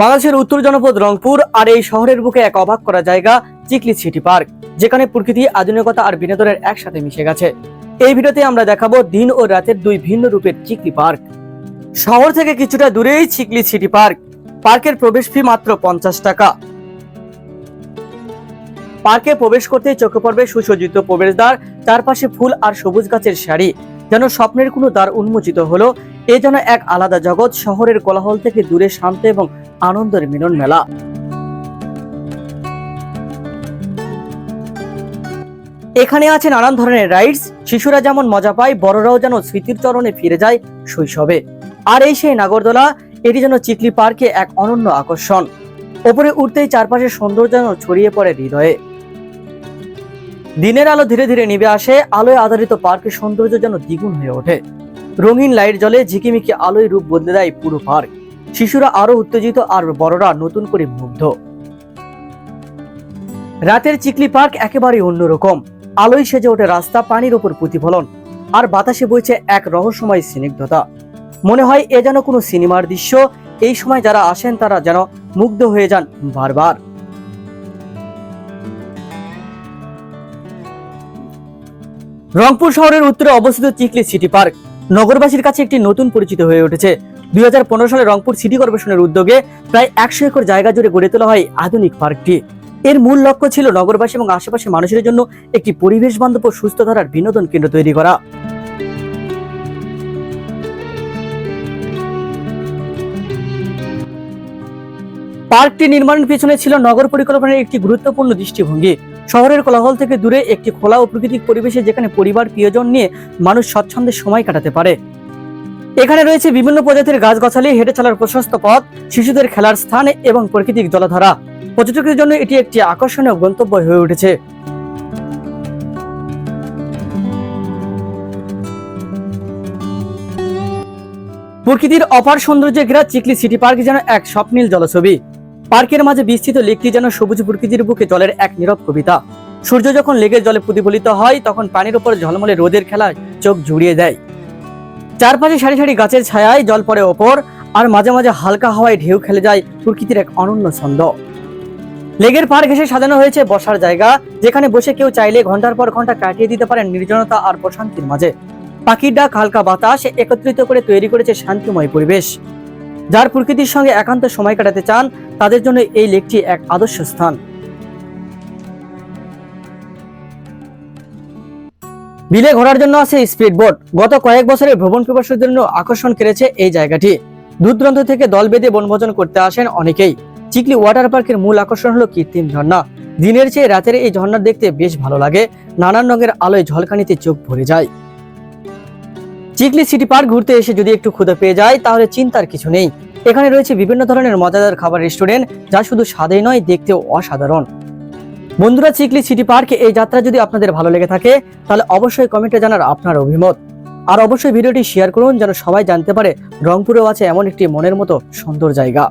বাংলাদেশের উত্তর জনপদ রংপুর আর এই শহরের বুকে এক অবাক করা জায়গা, চিকলি সিটি পার্ক, যেখানে প্রকৃতি, আধুনিকতা আর বিনোদনের একসাথে মিশে গেছে। এই ভিডিওতে আমরা দেখাবো দিন ও রাতের দুই ভিন্ন রূপের চিকলি পার্ক। শহর থেকে কিছুটা দূরেই চিকলি সিটি পার্ক। পার্কের প্রবেশ ফি মাত্র পঞ্চাশ টাকা। পার্কে প্রবেশ করতে চোখে পড়বে সুসজ্জিত প্রবেশদ্বার চারপাশে ফুল আর সবুজ গাছের সারি। যেন স্বপ্নের কোনো দ্বার উন্মোচিত হলো, এ যেন এক আলাদা জগৎ শহরের কোলাহল থেকে দূরে, শান্ত এবং আনন্দের মিলন মেলা। এখানে আছে নানান ধরনের রাইডস শিশুরা যেমন মজা পায়, বড়রাও যেন স্মৃতির চরণে ফিরে যায় শৈশবে। আর এই সেই নাগরদোলা, এটি যেন চিকলি পার্কে এক অনন্য আকর্ষণ। ওপরে উঠতেই চারপাশে সৌন্দর্য যেন ছড়িয়ে পড়ে হৃদয়ে। দিনের আলো ধীরে ধীরে নিভে আসে, আলোয় আধারিত পার্কের সৌন্দর্য যেন দ্বিগুণ হয়ে ওঠে। রঙিন লাইট জ্বলে ঝিকিমিকি আলোয় রূপ বদলে দেয় পুরো পার্ক। শিশুরা আরও উত্তেজিত আর বড়রা নতুন করে মুগ্ধ। রাতের চিকলি পার্ক একেবারে অন্যরকম। আলোয় সেজে ওঠে রাস্তা, পানির ওপর প্রতিফলন, আর বাতাসে বইছে এক রহস্যময় স্নিগ্ধতা। মনে হয় এ যেন কোনো সিনেমার দৃশ্য, এই সময় যারা আসেন তারা যেন মুগ্ধ হয়ে যান বারবার। রংপুর শহরের উত্তরে অবস্থিত চিকলি সিটি পার্ক, নগরবাসীর কাছে একটি নতুন পরিচিত হয়ে উঠেছে। দুই হাজার পনেরো সালে রংপুর সিটি কর্পোরেশনের উদ্যোগে প্রায় একশো একর জায়গা জুড়ে গড়ে তোলা হয় আধুনিক পার্কটি। এর মূল লক্ষ্য ছিল নগরবাসী এবং আশেপাশের মানুষের জন্য একটি পরিবেশ বান্ধব ও সুস্থ ধারার বিনোদন কেন্দ্র তৈরি করা। পার্কটি নির্মাণের পিছনে ছিল নগর পরিকল্পনার একটি গুরুত্বপূর্ণ দৃষ্টিভঙ্গি। শহরের কোলাহল থেকে দূরে একটি খোলা ও প্রাকৃতিক পরিবেশে যেখানে পরিবার, প্রিয়জন নিয়ে মানুষ স্বচ্ছন্দে সময় কাটাতে পারে। এখানে রয়েছে বিভিন্ন প্রজাতির গাছগাছালি, হেঁটে চলার প্রশস্ত পথ, শিশুদের খেলার স্থান এবং প্রাকৃতিক জলধারা। পর্যটকদের জন্য এটি একটি আকর্ষণীয় গন্তব্য হয়ে উঠেছে। প্রকৃতির অপার সৌন্দর্যে ঘেরা চিকলি সিটি পার্ক যেন এক স্বপ্নীল জলছবি। পার্কের মাঝে বিস্তৃত লেকটি যেন সবুজ প্রকৃতির বুকে জলের এক নীরব কবিতা। সূর্য যখন লেগে জলে প্রতিফলিত হয়, তখন পানির উপর ঝলমলে রোদের খেলায় চোখ জুড়িয়ে দেয়। চারপাশে সারি সারি গাছের ছায়ায় জল পড়ে ওপর, আর মাঝে মাঝে হালকা হাওয়ায় ঢেউ খেলে যায় প্রকৃতির এক অনন্য ছন্দ। লেগের পার ঘেসে সাজানো হয়েছে বসার জায়গা, যেখানে বসে কেউ চাইলে ঘণ্টার পর ঘণ্টা কাটিয়ে দিতে পারেন নির্জনতা আর প্রশান্তির মাঝে। পাখির ডাক, হালকা বাতাস, একত্রিত করে তৈরি করেছে শান্তিময় পরিবেশ। যার প্রকৃতির সঙ্গে একান্ত সময় কাটাতে চান, তাদের জন্য এই লেকটি এক আদর্শ স্থান। বিলে ঘোরার জন্য আছে স্পিড বোট গত কয়েক বছরে ভ্রমণ পিপাসুদের জন্য আকর্ষণ কেড়েছে এই জায়গাটি। দূর দূরান্ত থেকে দল বেঁধে বনভোজন করতে আসেন অনেকেই। চিকলি ওয়াটার পার্কের মূল আকর্ষণ হলো কৃত্রিম ঝর্ণা। দিনের চেয়ে রাতের এই ঝর্ণা দেখতে বেশ ভালো লাগে। নানান রঙের আলোয় ঝলকানিতে চোখ ভরে যায়। চিকলি সিটি পার্ক ঘুরতে এসে যদি একটু ক্ষুদা পেয়ে যায়, তাহলে চিন্তার কিছু নেই। এখানে রয়েছে বিভিন্ন ধরনের মজাদার খাবার রেস্টুরেন্ট, যা শুধু স্বাদে নয়, দেখতেও অসাধারণ। বন্ধুরা, চিকলি সিটি পার্কে এই যাত্রা যদি আপনাদের ভালো লেগে থাকে, তাহলে অবশ্যই কমেন্টে জানার আপনার অভিমত। আর অবশ্যই ভিডিওটি শেয়ার করুন, যেন সবাই জানতে পারে রংপুরেও আছে এমন একটি মনের মতো সুন্দর জায়গা।